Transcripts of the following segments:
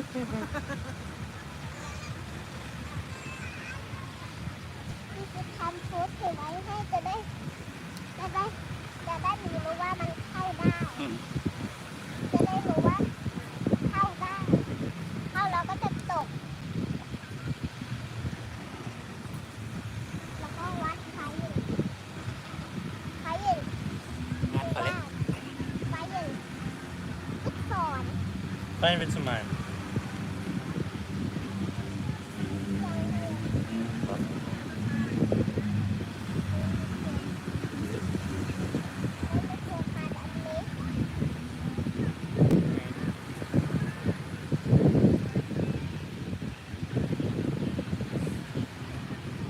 ที่จะทำชุดถือไว้ให้จะได้ จะได้ จะได้รู้ว่ามันเข้าได้ อืม จะได้รู้ว่าเข้าได้ เข้าแล้วก็จะตก แล้วก็วัดไฟอยู่ไฟอยู่งานเขาเล็ก ไฟอยู่ลูกศร Fein willst du meinen?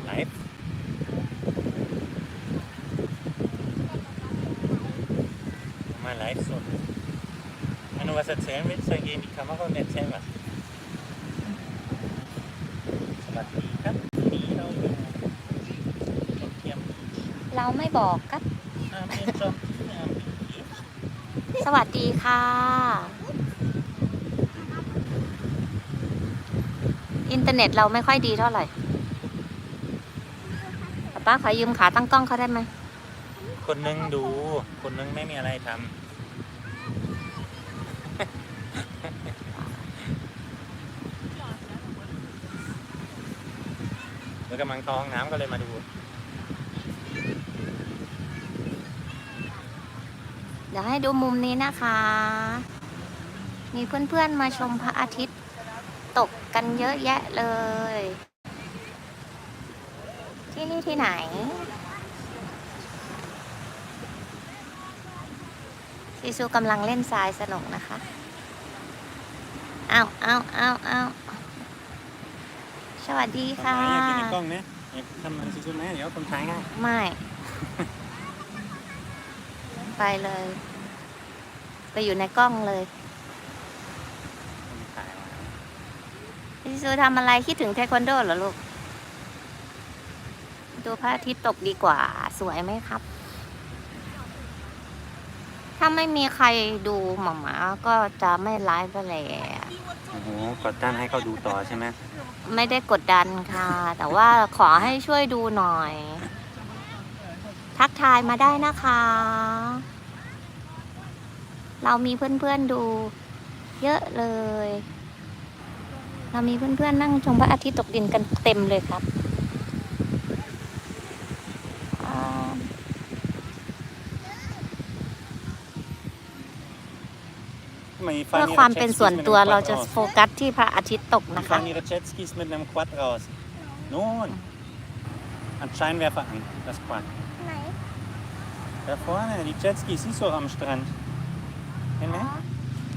ไลฟ์มาไลฟ์สด Wenn du was erzählen willst, dann geh in die Kamera und erzähl was. เราไม่บอกครับสวัสดีค่ะ อินเทอร์เน็ตเราไม่ค่อยดีเท่าไหร่ป้าขอยืมขาตั้งกล้องเขาได้ไหม คนนึงดู คนนึงไม่มีอะไรทำ เดี๋ยวกำลังเข้าห้องน้ำก็เลยมาดู เดี๋ยวให้ดูมุมนี้นะคะ มีเพื่อนๆมาชมพระอาทิตย์ตกกันเยอะแยะเลย ที่นี่ที่ไหนซีซูกำลังเล่นทรายสนุกนะคะอ้าวอ้าวอ้าวอ้าว สวัสดีค่ะอยากกินในกล้องไหมอยากทำมันซิซุไหมเดี๋ยวคนท้ายง่ายไม่ ไปเลย ไปอยู่ในกล้องเลยคนถ่ายมาพี่ซูทำอะไรคิดถึงเทควันโดเหรอลูก ดูพระอาทิตย์ตกดีกว่า สวยไหมครับ ถ้าไม่มีใครดูหมาหมาก็จะไม่ไลฟ์ไปแหละโอ้โหกดตั้นให้เขาดูต่อใช่ไหมไม่ได้กดดันค่ะ แต่ว่าขอให้ช่วยดูหน่อย ทักทายมาได้นะคะ เรามีเพื่อนๆดู เยอะเลย เรามีเพื่อนๆนั่งชมพระอาทิตย์ตกดินกันเต็มเลยครับอ่า ทำไม เพื่อความเป็นส่วนตัวเราจะโฟกัสที่พระอาทิตย์ตก Die นะคะ fahren ihre Jetskis mit einem Quad raus. Nun. An Scheinwerfer an, das Quad. ไหน Da vorne, die Jetskis siehst du auch am Strand. เห็นไหมอ๋อ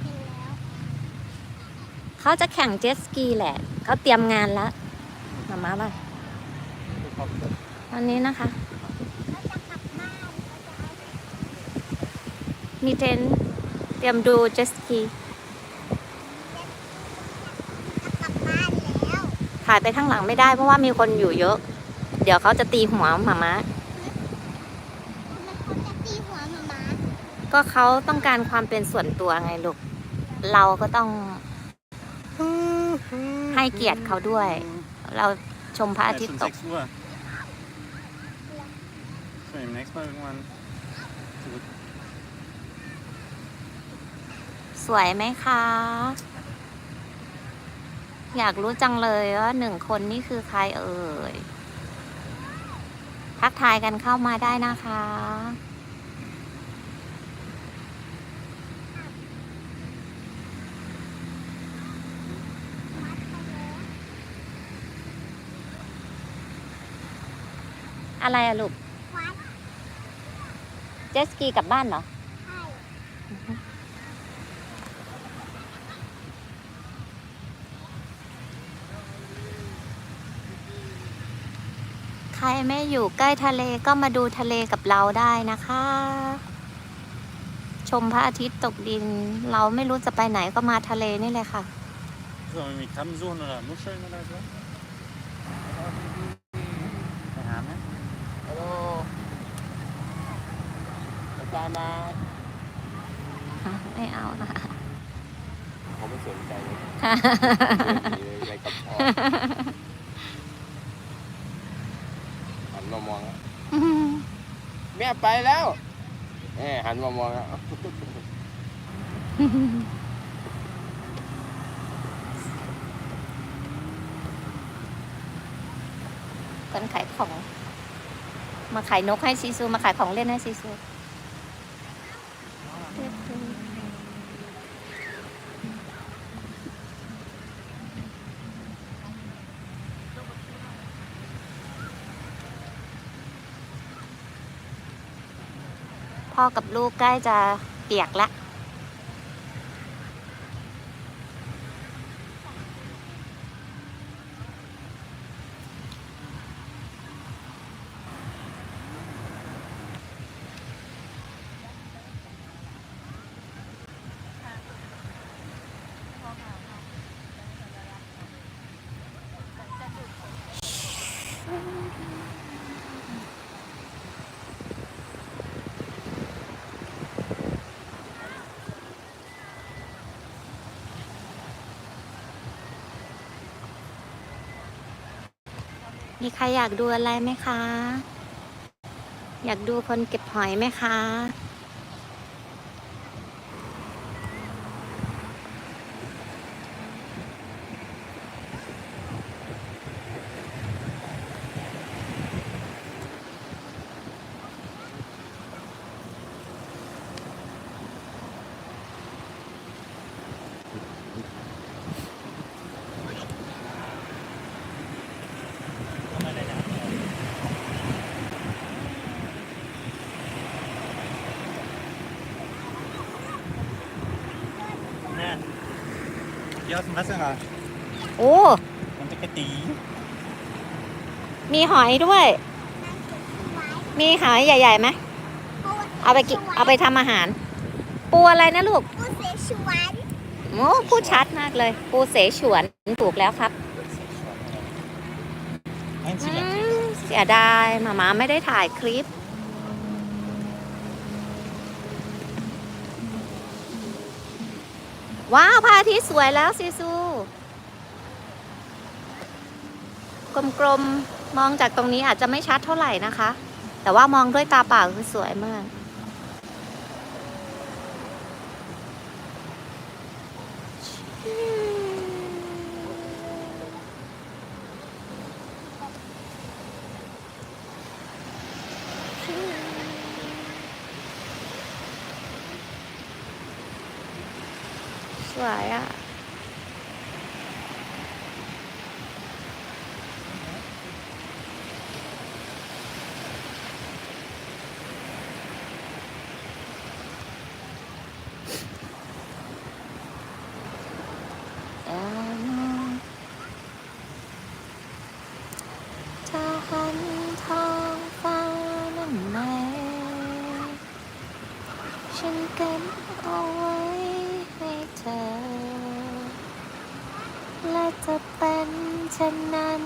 เห็นแล้วเขาจะแข่งเจ็ตสกีแหละ เขาเตรียมงานแล้วมามาป่ะวันนี้นะคะเราจะกลับบ้านเราจะเอามีเทรนท์เตรียมดูเจ็ตสกีกลับบ้านแล้วถ่ายไปข้างหลังไม่ได้เพราะว่ามีคนอยู่เยอะ เดี๋ยวเขาจะตีหัวหมามาทำไมเขาจะตีหัวหมาม้าก็เขาต้องการความเป็นส่วนตัวไงลูก เราก็ต้องให้เกียรติเขาด้วย เราชมพระอาทิตย์ตก6 Uhr. So, demnächst mal irgendwann zurück. สวยไหมคะ อยากรู้จังเลยว่าหนึ่งคนนี่คือใครเอ่ย ทักทายกันเข้ามาได้นะคะ อะไรอะลูก เจสกีกลับบ้านเหรอ ใช่ ใค รไม่อยู่ใกล้ทะเลก็มาดูทะเลกับเราได้นะคะ ชมพระอาทิตย์ตกดิน เราไม่รู้จะไปไหนก็มาทะเลนี่เลยค่ะ So, irgendwie Krabben suchen oder Muscheln oder so. Bei Hame? ฮัลโหลอาจารย์มาไม่เอานะผมเป็นสนใจเลยอะไรกับพ่อหันมามองแล้วแม่ไปแล้วแม่หันมามองแล้วคนขายของ มาขายนกให้ซีซู มาขายของเล่นให้ซีซู พ่อกับลูกใกล้จะเปียกแล้ว มีใครอยากดูอะไรไหมคะ อยากดูคนเก็บหอยไหมคะ เข้ามาในน้ำเลยน่ะ ยอดมัสก์โอ้ มันจะกระตีมีหอยด้วย มีหอยใหญ่ๆไหมเอาไปกิเอาไปทำอาหาร ปูอะไรนะลูก ปูเสฉวนโอ้พูดชัดมากเลย ปูเสฉวนถูกแล้วครับให้อืสิละมเสียดายหมามาไม่ได้ถ่ายคลิป ว้าวพระอาทิตย์สวยแล้วซีซู กลมๆ มองจากตรงนี้อาจจะไม่ชัดเท่าไหร่นะคะ แต่ว่ามองด้วยตาเปล่าคือสวยมาก สวยอะจะหันท้องฟ้านั่นไหมฉันเก็บเอาไว้ ให้เธอ และจะเป็นเช่นนั้น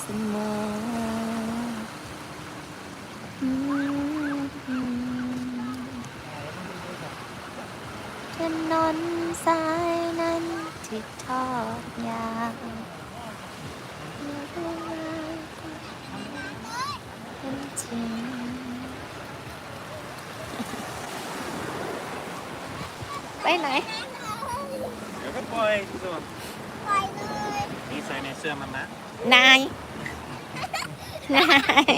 เสมอถนนสายนั้นที่ทอดยาวเป็นจริง ไปไหน เดี๋ยวก็ปล่อยส่วนไปเลยนี่ใส่ในเสื้อมันนะนาย นาย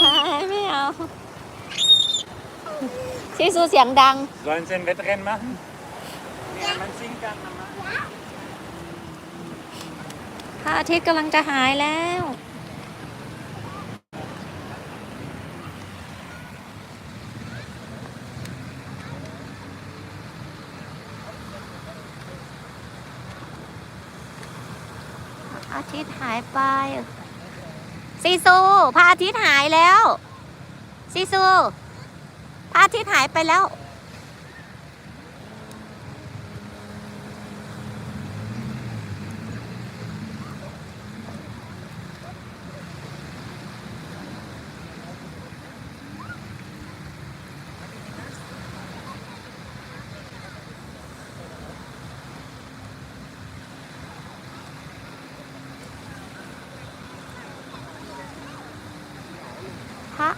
นายไม่เอาซีซูเสียงดัง Sollen sie ein Wettrennen machen? Ja, man singen kann, Mama. พระอาทิตย์กำลังจะหายแล้ว อาทิตย์หายไปซีซูพระอาทิตย์หายแล้วซีซูพระอาทิตย์หายไปแล้ว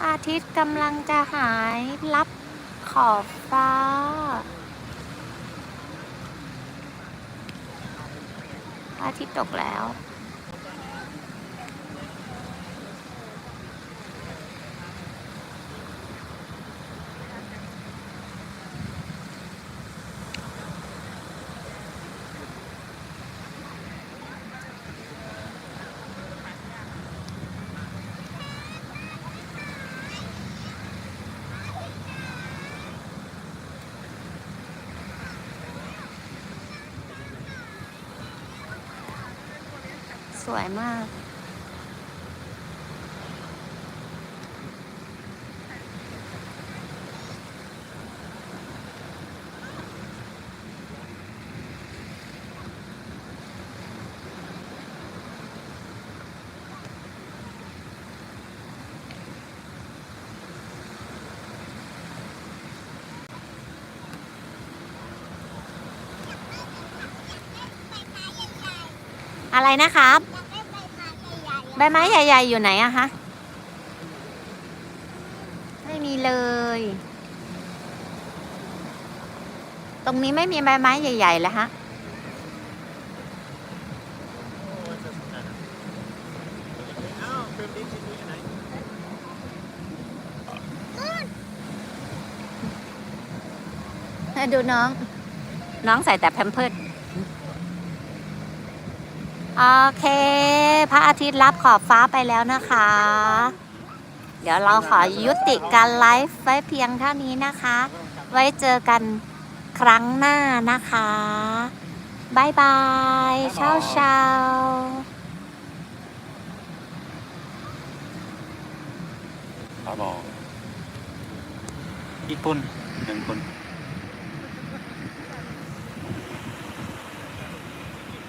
อาทิตย์กำลังจะหายรับขอบฟ้า อาทิตย์ตกแล้ว สวยมากอะไรนะครับ ใบไม้ใหญ่ๆใบไม้ใหญ่ ๆ อยู่ไหนอะคะไม่มีเลย ตรงนี้ไม่มีใบไม้ใหญ่ ๆ แล้วฮะอ้าวเพิ่มดินสิอยู่ไหนดูน้อง น้องใส่แต่แพมเพิร์ด โอเค พระอาทิตย์รับขอบฟ้าไปแล้วนะคะ เดี๋ยวเราขอยุติการไลฟ์ไว้เพียงเท่านี้นะคะ ไว้เจอกันครั้งหน้านะคะบายบายเช้าเช้าครับผมญี่ปุ่นหนึ่งคน